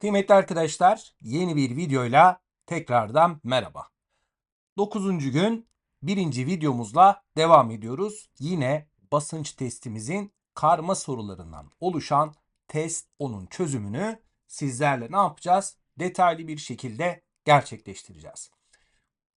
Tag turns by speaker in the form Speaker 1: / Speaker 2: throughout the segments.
Speaker 1: Kıymetli arkadaşlar, yeni bir videoyla tekrardan merhaba. 9. gün birinci videomuzla devam ediyoruz. Yine basınç testimizin karma sorularından oluşan test 10'un çözümünü sizlerle ne yapacağız? Detaylı bir şekilde gerçekleştireceğiz.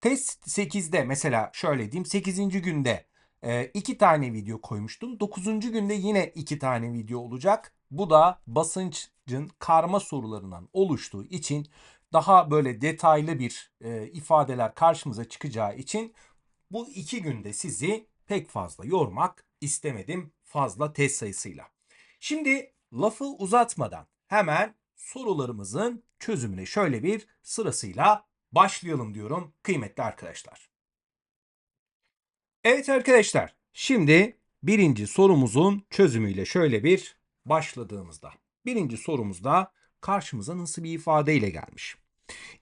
Speaker 1: Test 8'de mesela şöyle diyeyim 8. günde e, iki tane video koymuştum. 9. günde yine iki tane video olacak. Bu da basınçın karma sorularından oluştuğu için daha böyle detaylı bir e, ifadeler karşımıza çıkacağı için bu iki günde sizi pek fazla yormak istemedim fazla test sayısıyla. Şimdi lafı uzatmadan hemen sorularımızın çözümüne şöyle bir sırasıyla başlayalım diyorum kıymetli arkadaşlar. Evet arkadaşlar şimdi birinci sorumuzun çözümüyle şöyle bir başladığımızda. Birinci sorumuzda karşımıza nasıl bir ifadeyle gelmiş.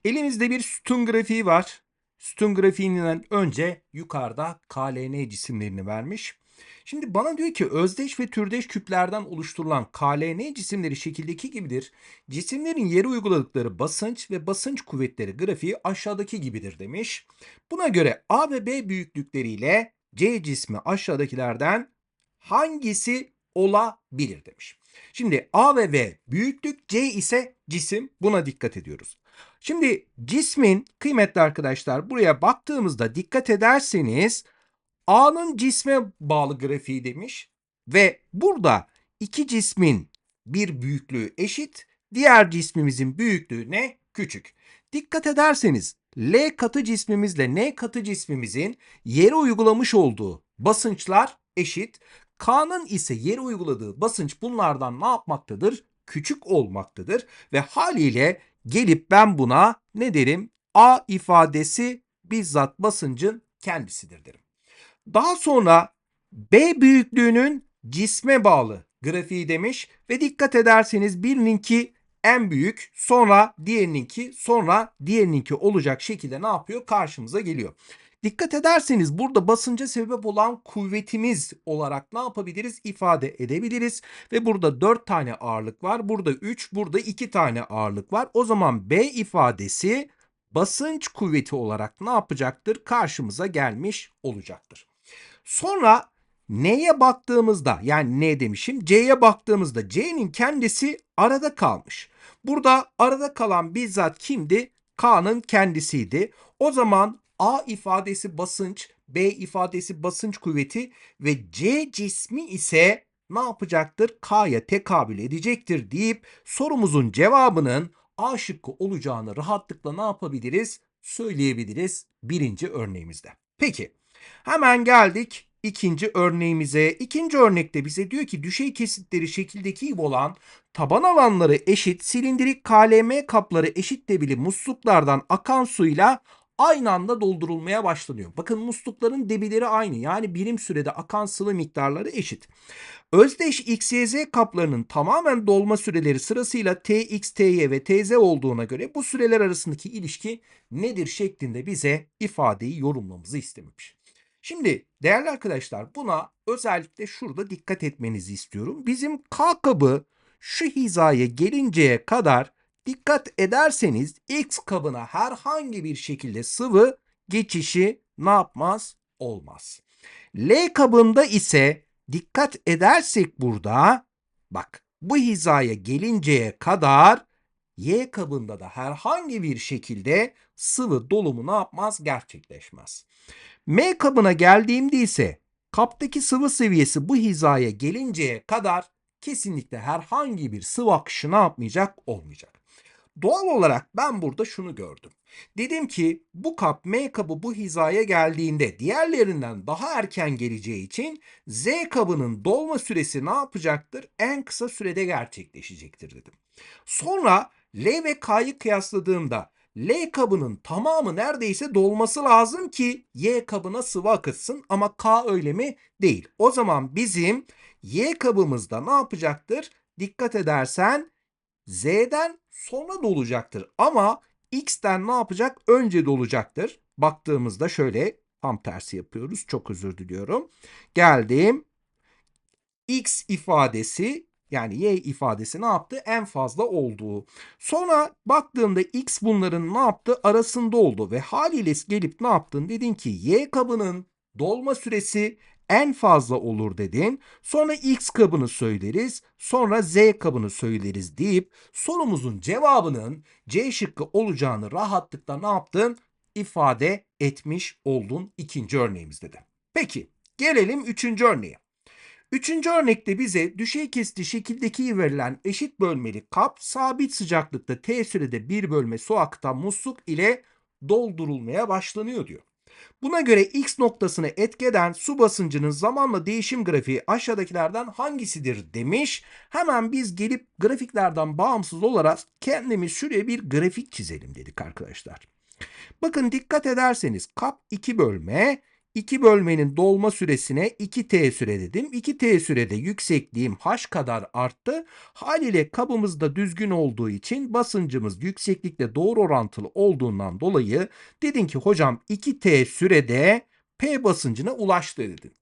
Speaker 1: Elimizde bir sütun grafiği var. Sütun grafiğinden önce yukarıda KLN cisimlerini vermiş. Şimdi bana diyor ki özdeş ve türdeş küplerden oluşturulan KLN cisimleri şekildeki gibidir. Cisimlerin yere uyguladıkları basınç ve basınç kuvvetleri grafiği aşağıdaki gibidir demiş. Buna göre A ve B büyüklükleriyle C cismi aşağıdakilerden hangisi olabilir demiş. Şimdi A ve B büyüklük C ise cisim buna dikkat ediyoruz. Şimdi cismin kıymetli arkadaşlar buraya baktığımızda dikkat ederseniz A'nın cisme bağlı grafiği demiş ve burada iki cismin bir büyüklüğü eşit, diğer cismimizin büyüklüğü ne? Küçük. Dikkat ederseniz L katı cismimizle N katı cismimizin yere uygulamış olduğu basınçlar eşit. K'nın ise yere uyguladığı basınç bunlardan ne yapmaktadır? Küçük olmaktadır ve haliyle gelip ben buna ne derim? A ifadesi bizzat basıncın kendisidir derim. Daha sonra B büyüklüğünün cisme bağlı grafiği demiş ve dikkat ederseniz birininki en büyük sonra diğerininki sonra diğerininki olacak şekilde ne yapıyor? Karşımıza geliyor. Dikkat ederseniz burada basınca sebep olan kuvvetimiz olarak ne yapabiliriz? ifade edebiliriz. Ve burada 4 tane ağırlık var. Burada 3, burada 2 tane ağırlık var. O zaman B ifadesi basınç kuvveti olarak ne yapacaktır? Karşımıza gelmiş olacaktır. Sonra N'ye baktığımızda yani ne demişim? C'ye baktığımızda C'nin kendisi arada kalmış. Burada arada kalan bizzat kimdi? K'nın kendisiydi. O zaman A ifadesi basınç, B ifadesi basınç kuvveti ve C cismi ise ne yapacaktır? K'ya tekabül edecektir deyip sorumuzun cevabının A şıkkı olacağını rahatlıkla ne yapabiliriz? Söyleyebiliriz birinci örneğimizde. Peki hemen geldik ikinci örneğimize. İkinci örnekte bize diyor ki düşey kesitleri şekildeki gibi olan taban alanları eşit silindirik KLM kapları eşit debili musluklardan akan suyla aynı anda doldurulmaya başlanıyor. Bakın muslukların debileri aynı yani birim sürede akan sıvı miktarları eşit. Özdeş XYZ kaplarının tamamen dolma süreleri sırasıyla TX, TY ve TZ olduğuna göre bu süreler arasındaki ilişki nedir şeklinde bize ifadeyi yorumlamamızı istemiş. Şimdi değerli arkadaşlar buna özellikle şurada dikkat etmenizi istiyorum. Bizim K kabı şu hizaya gelinceye kadar dikkat ederseniz X kabına herhangi bir şekilde sıvı geçişi ne yapmaz? Olmaz. L kabında ise dikkat edersek burada bak bu hizaya gelinceye kadar Y kabında da herhangi bir şekilde sıvı dolumu ne yapmaz? Gerçekleşmez. M kabına geldiğimde ise kaptaki sıvı seviyesi bu hizaya gelinceye kadar kesinlikle herhangi bir sıvı akışı ne yapmayacak? Olmayacak. Doğal olarak ben burada şunu gördüm. Dedim ki bu kap M kabı bu hizaya geldiğinde diğerlerinden daha erken geleceği için Z kabının dolma süresi ne yapacaktır? En kısa sürede gerçekleşecektir dedim. Sonra L ve K'yı kıyasladığımda L kabının tamamı neredeyse dolması lazım ki Y kabına sıvı akıtsın ama K öyle mi? Değil. O zaman bizim Y kabımızda ne yapacaktır? Dikkat edersen Z'den sonra dolacaktır ama X'ten ne yapacak? Önce dolacaktır. Baktığımızda şöyle tam tersi yapıyoruz. Çok özür diliyorum. Geldim. X ifadesi Yani y ifadesi ne yaptı? En fazla olduğu. Sonra baktığımda x bunların ne yaptı? Arasında oldu ve haliyle gelip ne yaptın? Dedin ki y kabının dolma süresi en fazla olur dedin. Sonra x kabını söyleriz. Sonra z kabını söyleriz deyip sorumuzun cevabının C şıkkı olacağını rahatlıkla ne yaptın? ifade etmiş oldun ikinci örneğimizde de. Peki gelelim üçüncü örneğe. Üçüncü örnekte bize düşey kesici şekildeki verilen eşit bölmeli kap sabit sıcaklıkta T sürede bir bölme su akıtan musluk ile doldurulmaya başlanıyor diyor. Buna göre X noktasını etkeden su basıncının zamanla değişim grafiği aşağıdakilerden hangisidir demiş. Hemen biz gelip grafiklerden bağımsız olarak kendimiz şuraya bir grafik çizelim dedik arkadaşlar. Bakın dikkat ederseniz kap 2 bölme, 2 bölmenin dolma süresine 2t süre dedim. 2t sürede yüksekliğim h kadar arttı. Haliyle kabımız da düzgün olduğu için basıncımız yükseklikle doğru orantılı olduğundan dolayı dedin ki hocam 2t sürede P basıncına ulaştı dedin.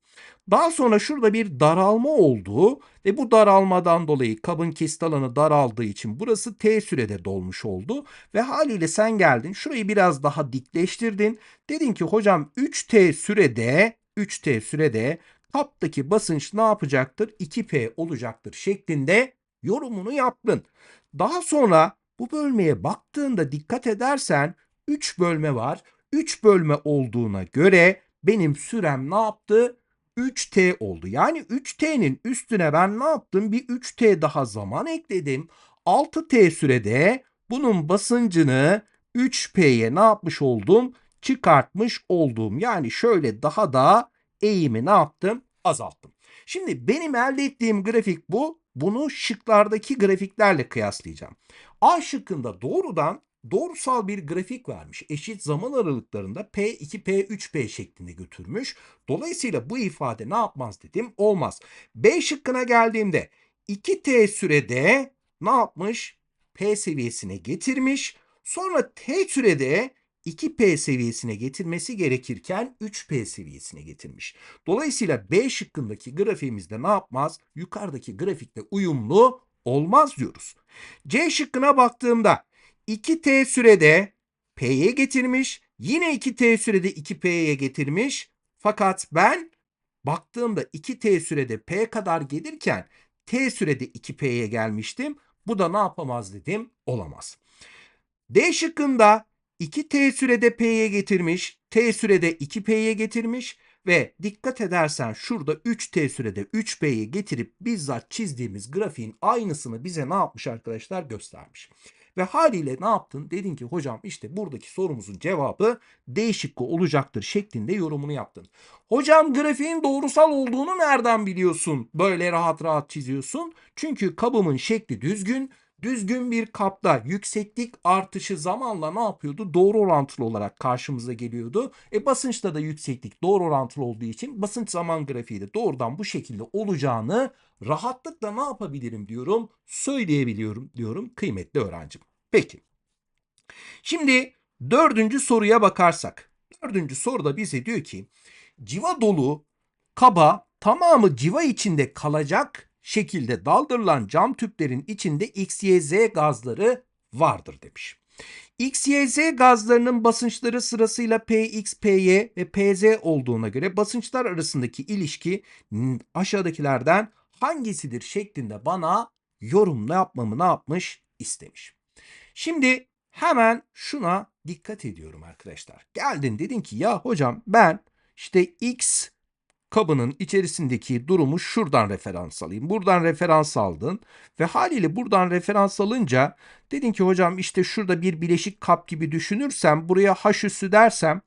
Speaker 1: Daha sonra şurada bir daralma oldu ve bu daralmadan dolayı kabın kesit alanı daraldığı için burası T sürede dolmuş oldu ve haliyle sen geldin şurayı biraz daha dikleştirdin. Dedin ki hocam 3T sürede 3T sürede kaptaki basınç ne yapacaktır? 2P olacaktır şeklinde yorumunu yaptın. Daha sonra bu bölmeye baktığında dikkat edersen 3 bölme var. 3 bölme olduğuna göre benim sürem ne yaptı? 3t oldu. Yani 3t'nin üstüne ben ne yaptım? Bir 3t daha zaman ekledim. 6t sürede bunun basıncını 3p'ye ne yapmış oldum? Çıkartmış oldum. Yani şöyle daha da eğimi ne yaptım? Azalttım. Şimdi benim elde ettiğim grafik bu. Bunu şıklardaki grafiklerle kıyaslayacağım. A şıkkında doğrudan doğrusal bir grafik vermiş. Eşit zaman aralıklarında P2, P3, P şeklinde götürmüş. Dolayısıyla bu ifade ne yapmaz dedim? Olmaz. B şıkkına geldiğimde 2T sürede ne yapmış? P seviyesine getirmiş. Sonra T sürede 2P seviyesine getirmesi gerekirken 3P seviyesine getirmiş. Dolayısıyla B şıkkındaki grafiğimizde ne yapmaz? Yukarıdaki grafikle uyumlu olmaz diyoruz. C şıkkına baktığımda 2t sürede p'ye getirmiş. Yine 2t sürede 2p'ye getirmiş. Fakat ben baktığımda 2t sürede p kadar gelirken t sürede 2p'ye gelmiştim. Bu da ne yapamaz dedim? Olamaz. D şıkkında 2t sürede p'ye getirmiş, t sürede 2p'ye getirmiş ve dikkat edersen şurada 3t sürede 3p'ye getirip bizzat çizdiğimiz grafiğin aynısını bize ne yapmış arkadaşlar göstermiş. Ve haliyle ne yaptın? Dedin ki hocam işte buradaki sorumuzun cevabı değişikli olacaktır şeklinde yorumunu yaptın. Hocam grafiğin doğrusal olduğunu nereden biliyorsun? Böyle rahat rahat çiziyorsun. Çünkü kabımın şekli düzgün. Düzgün bir kapta yükseklik artışı zamanla ne yapıyordu? Doğru orantılı olarak karşımıza geliyordu. E basınçta da yükseklik doğru orantılı olduğu için basınç zaman grafiği de doğrudan bu şekilde olacağını rahatlıkla ne yapabilirim diyorum, söyleyebiliyorum diyorum kıymetli öğrencim. Peki. Şimdi dördüncü soruya bakarsak. Dördüncü soruda bize diyor ki civa dolu kaba tamamı civa içinde kalacak şekilde daldırılan cam tüplerin içinde XYZ gazları vardır demiş. XYZ gazlarının basınçları sırasıyla PX, PY ve PZ olduğuna göre basınçlar arasındaki ilişki aşağıdakilerden hangisidir şeklinde bana yorum ne yapmamı ne yapmış istemiş. Şimdi hemen şuna dikkat ediyorum arkadaşlar. Geldin dedin ki ya hocam ben işte X kabının içerisindeki durumu şuradan referans alayım. Buradan referans aldın ve haliyle buradan referans alınca dedin ki hocam işte şurada bir bileşik kap gibi düşünürsem buraya H üssü dersem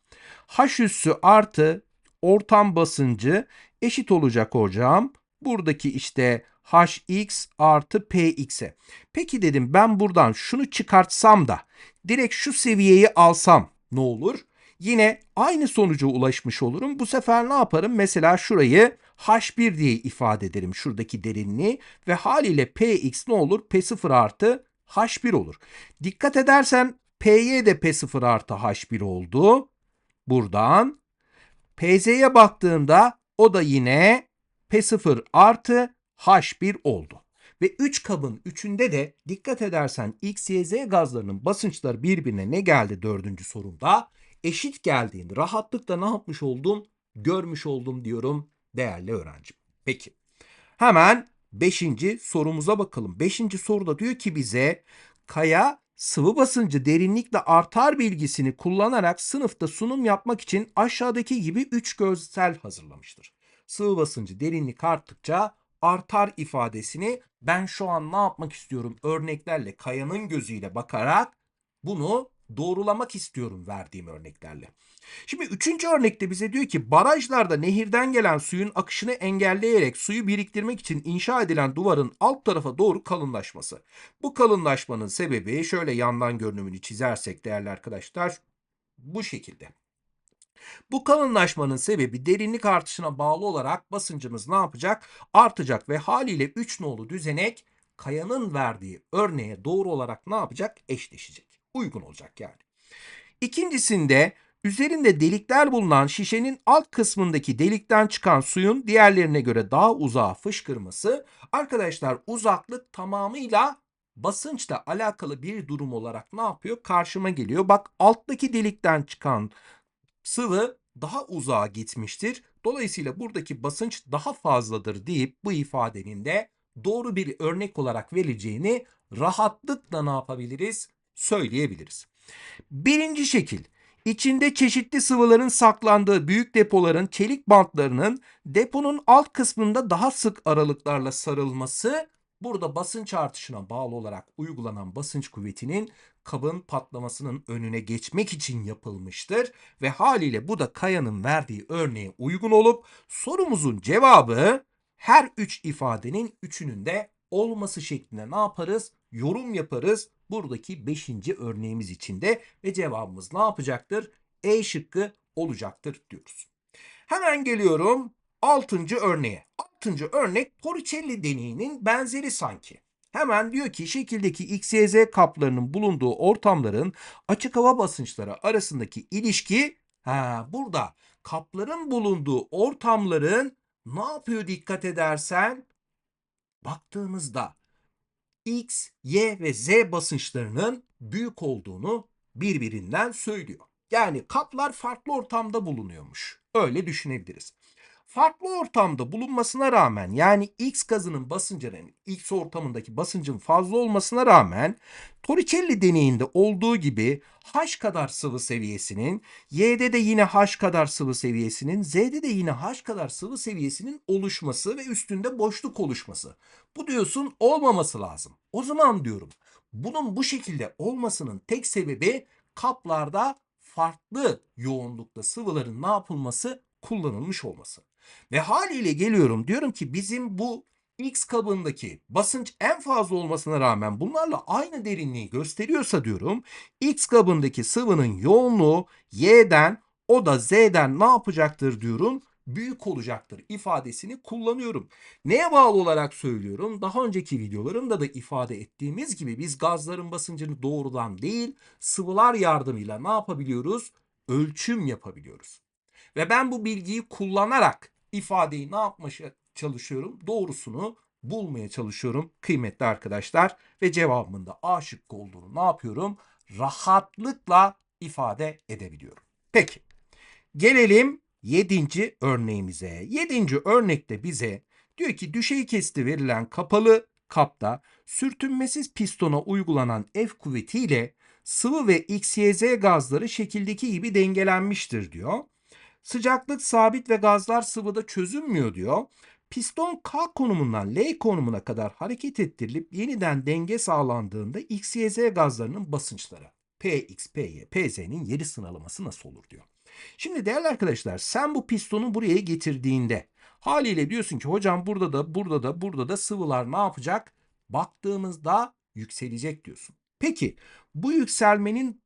Speaker 1: H üssü artı ortam basıncı eşit olacak hocam. Buradaki işte hx artı px'e. Peki dedim ben buradan şunu çıkartsam da direkt şu seviyeyi alsam ne olur? Yine aynı sonuca ulaşmış olurum. Bu sefer ne yaparım? Mesela şurayı h1 diye ifade ederim şuradaki derinliği ve haliyle px ne olur? p0 artı h1 olur. Dikkat edersen py de p0 artı h1 oldu. Buradan pz'ye baktığımda o da yine p0 artı H1 oldu. Ve 3 kabın 3'ünde de dikkat edersen X, Y, Z gazlarının basınçları birbirine ne geldi dördüncü sorumda? Eşit geldiğini rahatlıkla ne yapmış oldum? Görmüş oldum diyorum değerli öğrencim. Peki hemen 5. sorumuza bakalım. 5. soruda diyor ki bize kaya sıvı basıncı derinlikle artar bilgisini kullanarak sınıfta sunum yapmak için aşağıdaki gibi 3 görsel hazırlamıştır. Sıvı basıncı derinlik arttıkça artar ifadesini ben şu an ne yapmak istiyorum örneklerle kayanın gözüyle bakarak bunu doğrulamak istiyorum verdiğim örneklerle. Şimdi üçüncü örnekte bize diyor ki barajlarda nehirden gelen suyun akışını engelleyerek suyu biriktirmek için inşa edilen duvarın alt tarafa doğru kalınlaşması. Bu kalınlaşmanın sebebi şöyle yandan görünümünü çizersek değerli arkadaşlar bu şekilde. Bu kalınlaşmanın sebebi derinlik artışına bağlı olarak basıncımız ne yapacak? Artacak ve haliyle 3 nolu düzenek kayanın verdiği örneğe doğru olarak ne yapacak? Eşleşecek. Uygun olacak yani. İkincisinde üzerinde delikler bulunan şişenin alt kısmındaki delikten çıkan suyun diğerlerine göre daha uzağa fışkırması arkadaşlar uzaklık tamamıyla basınçla alakalı bir durum olarak ne yapıyor? Karşıma geliyor. Bak alttaki delikten çıkan sıvı daha uzağa gitmiştir. Dolayısıyla buradaki basınç daha fazladır deyip bu ifadenin de doğru bir örnek olarak verileceğini rahatlıkla ne yapabiliriz? Söyleyebiliriz. Birinci şekil. İçinde çeşitli sıvıların saklandığı büyük depoların çelik bantlarının deponun alt kısmında daha sık aralıklarla sarılması burada basınç artışına bağlı olarak uygulanan basınç kuvvetinin kabın patlamasının önüne geçmek için yapılmıştır ve haliyle bu da Kaya'nın verdiği örneğe uygun olup sorumuzun cevabı her üç ifadenin üçünün de olması şeklinde ne yaparız? Yorum yaparız buradaki beşinci örneğimiz içinde ve cevabımız ne yapacaktır? E şıkkı olacaktır diyoruz. Hemen geliyorum altıncı örneğe. Altıncı örnek Torricelli deneyinin benzeri sanki. Hemen diyor ki şekildeki X, Y, Z kaplarının bulunduğu ortamların açık hava basınçları arasındaki ilişki ha, burada kapların bulunduğu ortamların ne yapıyor dikkat edersen baktığımızda X, Y ve Z basınçlarının büyük olduğunu birbirinden söylüyor. Yani kaplar farklı ortamda bulunuyormuş. Öyle düşünebiliriz. Farklı ortamda bulunmasına rağmen yani X gazının basıncının X ortamındaki basıncın fazla olmasına rağmen Torricelli deneyinde olduğu gibi H kadar sıvı seviyesinin, Y'de de yine H kadar sıvı seviyesinin, Z'de de yine H kadar sıvı seviyesinin oluşması ve üstünde boşluk oluşması. Bu diyorsun olmaması lazım. O zaman diyorum bunun bu şekilde olmasının tek sebebi kaplarda farklı yoğunlukta sıvıların ne yapılması kullanılmış olması. Ve haliyle geliyorum diyorum ki bizim bu X kabındaki basınç en fazla olmasına rağmen bunlarla aynı derinliği gösteriyorsa diyorum X kabındaki sıvının yoğunluğu Y'den o da Z'den ne yapacaktır diyorum büyük olacaktır ifadesini kullanıyorum. Neye bağlı olarak söylüyorum? Daha önceki videolarımda da ifade ettiğimiz gibi biz gazların basıncını doğrudan değil sıvılar yardımıyla ne yapabiliyoruz? Ölçüm yapabiliyoruz. Ve ben bu bilgiyi kullanarak ifadeyi ne yapmaya çalışıyorum? Doğrusunu bulmaya çalışıyorum kıymetli arkadaşlar. Ve cevabımın da A şıkkı olduğunu ne yapıyorum? Rahatlıkla ifade edebiliyorum. Peki gelelim 7. örneğimize. 7. örnekte bize diyor ki düşey kesti verilen kapalı kapta sürtünmesiz pistona uygulanan F kuvvetiyle sıvı ve XYZ gazları şekildeki gibi dengelenmiştir diyor. Sıcaklık sabit ve gazlar sıvıda çözünmüyor diyor. Piston K konumundan L konumuna kadar hareket ettirilip yeniden denge sağlandığında X, Y, Z gazlarının basınçları Px, Py, Pz'nin yeri sınalaması nasıl olur diyor. Şimdi değerli arkadaşlar sen bu pistonu buraya getirdiğinde haliyle diyorsun ki hocam burada da burada da burada da sıvılar ne yapacak? Baktığımızda yükselecek diyorsun. Peki bu yükselmenin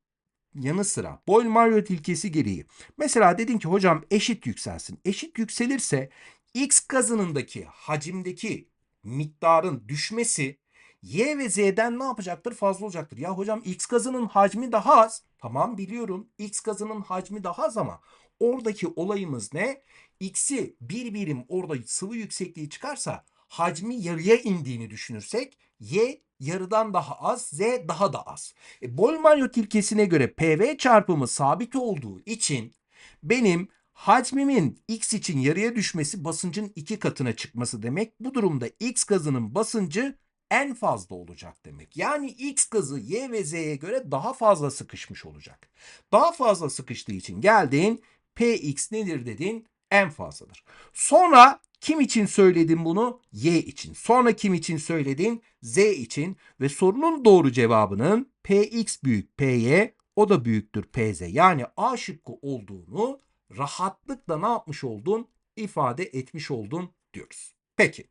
Speaker 1: yanı sıra Boyle-Marriott ilkesi gereği mesela dedin ki hocam eşit yükselsin. Eşit yükselirse X gazınındaki hacimdeki miktarın düşmesi Y ve Z'den ne yapacaktır? Fazla olacaktır. Ya hocam X gazının hacmi daha az. Tamam biliyorum. X gazının hacmi daha az ama oradaki olayımız ne? X'i bir birim orada sıvı yüksekliği çıkarsa hacmi yarıya indiğini düşünürsek y yarıdan daha az, z daha da az. E, Boyle-Maillot ilkesine göre PV çarpımı sabit olduğu için benim hacmimin x için yarıya düşmesi basıncın iki katına çıkması demek. Bu durumda x gazının basıncı en fazla olacak demek. Yani x gazı y ve z'ye göre daha fazla sıkışmış olacak. Daha fazla sıkıştığı için geldin px nedir dedin? En fazladır. Sonra kim için söyledin bunu? Y için. Sonra kim için söyledin? Z için. Ve sorunun doğru cevabının Px büyük Py, o da büyüktür Pz. Yani A şıkkı olduğunu rahatlıkla ne yapmış oldun? İfade etmiş oldun diyoruz. Peki.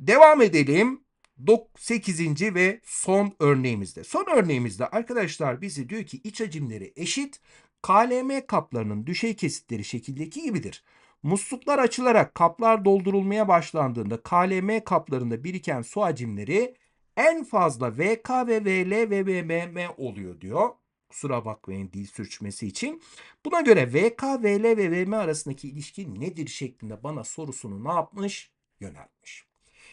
Speaker 1: Devam edelim. 8. ve son örneğimizde. Son örneğimizde arkadaşlar bizi diyor ki iç hacimleri eşit. KLM kaplarının düşey kesitleri şekildeki gibidir. Musluklar açılarak kaplar doldurulmaya başlandığında KLM kaplarında biriken su hacimleri en fazla VK ve VL ve VMM oluyor diyor. Kusura bakmayın dil sürçmesi için. Buna göre VK, VL ve VM arasındaki ilişki nedir şeklinde bana sorusunu ne yapmış? Yöneltmiş.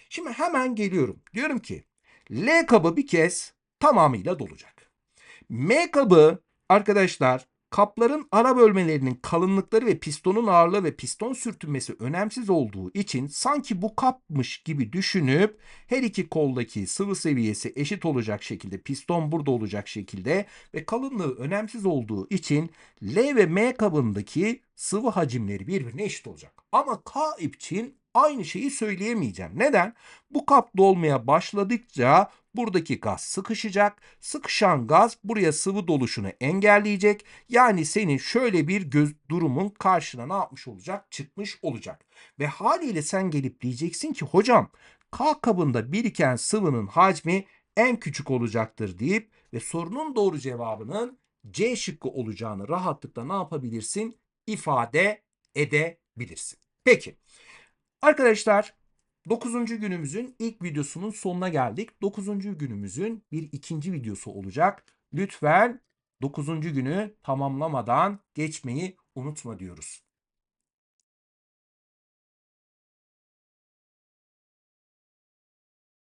Speaker 1: Şimdi hemen geliyorum. Diyorum ki L kabı bir kez tamamıyla dolacak. M kabı arkadaşlar kapların ara bölmelerinin kalınlıkları ve pistonun ağırlığı ve piston sürtünmesi önemsiz olduğu için sanki bu kapmış gibi düşünüp her iki koldaki sıvı seviyesi eşit olacak şekilde piston burada olacak şekilde ve kalınlığı önemsiz olduğu için L ve M kabındaki sıvı hacimleri birbirine eşit olacak. Ama K için aynı şeyi söyleyemeyeceğim. Neden? Bu kap dolmaya başladıkça buradaki gaz sıkışacak. Sıkışan gaz buraya sıvı doluşunu engelleyecek. Yani senin şöyle bir göz, durumun karşına ne yapmış olacak? Çıkmış olacak. Ve haliyle sen gelip diyeceksin ki hocam K kabında biriken sıvının hacmi en küçük olacaktır deyip ve sorunun doğru cevabının C şıkkı olacağını rahatlıkla ne yapabilirsin? İfade edebilirsin. Peki. Arkadaşlar 9. günümüzün ilk videosunun sonuna geldik. 9. günümüzün bir ikinci videosu olacak. Lütfen 9. günü tamamlamadan geçmeyi unutma diyoruz.